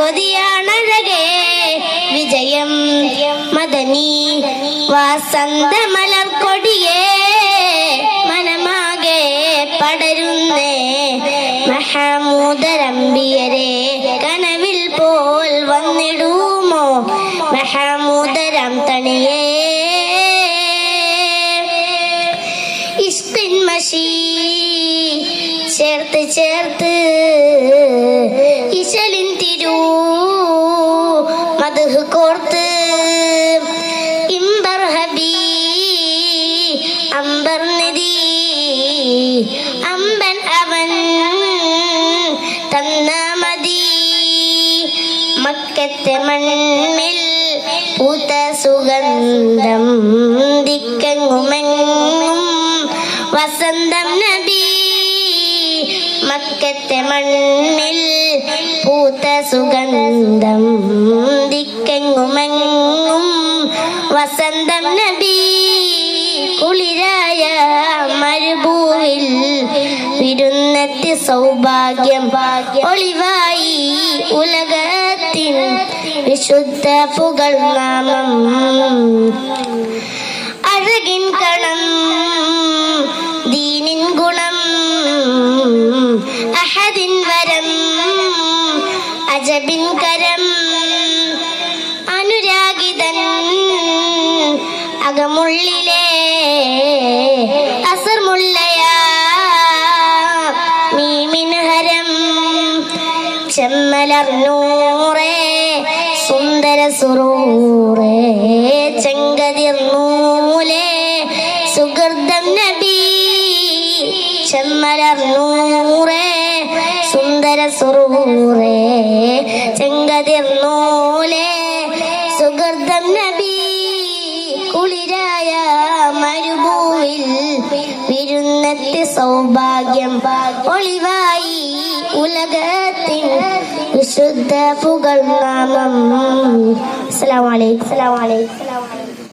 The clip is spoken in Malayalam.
കൊതിയാണഴകേ വിജയം മദനി വാസന്ത മലർക്കൊടിയേ മനമാകെ പടരുന്നേ മഹാമൂദരമ്പിയരെ കനവിൽ പോൽ വന്നിടുമോ മഹാമൂദരം തണിയേ. ഇഷ്കിൻ മഷി ചേർത്ത് ചേർത്ത് മധു കോർത്ത്. ഇമ്പർ ഹബി അമ്പർ നിധി അമ്പൻ അവൻ തന്ന മതി മക്കത്തെ മണ്ണിൽ പൂത്ത സുഗന്ധം മക്കത്തെ മണ്ണിൽ പൂത്ത സുഗന്ധം ദിക്കെങ്ങുമെങ്ങും. വസന്തം നബി കുളിരായ മരുഭൂവിൽ വിരുന്നെത്തി സൗഭാഗ്യം ഒളിവായി. ഉലകത്തിൻ വിശുദ്ധ പുകൾ നാമം അഹദിൻ വരം അജബിൻ കരം അനുരാഗിതൻ അകമുള്ളിലെ അസർമുള്ളയാ മീമിൻ ഹരം ചെമ്മലർന്നൂറേ സുന്ദര സുറൂറേ ചെങ്കതിർന്നൂലേ സുഗർദം നബി ചെമ്മലർന്നൂറേ സുന്ദര സുറൂറേ ചെങ്കതിർന്നൂലേ സുഗർദം നബി കുളിരായ മരുഭൂവിൽ വിരുന്നത്തെ സൗഭാഗ്യം ഒളിവായി ഉലകത്തിൻ വിശുദ്ധ പുകൾ നാമം അസ്സലാമു അലൈക്കും. അസ്സലാമു അലൈക്കും.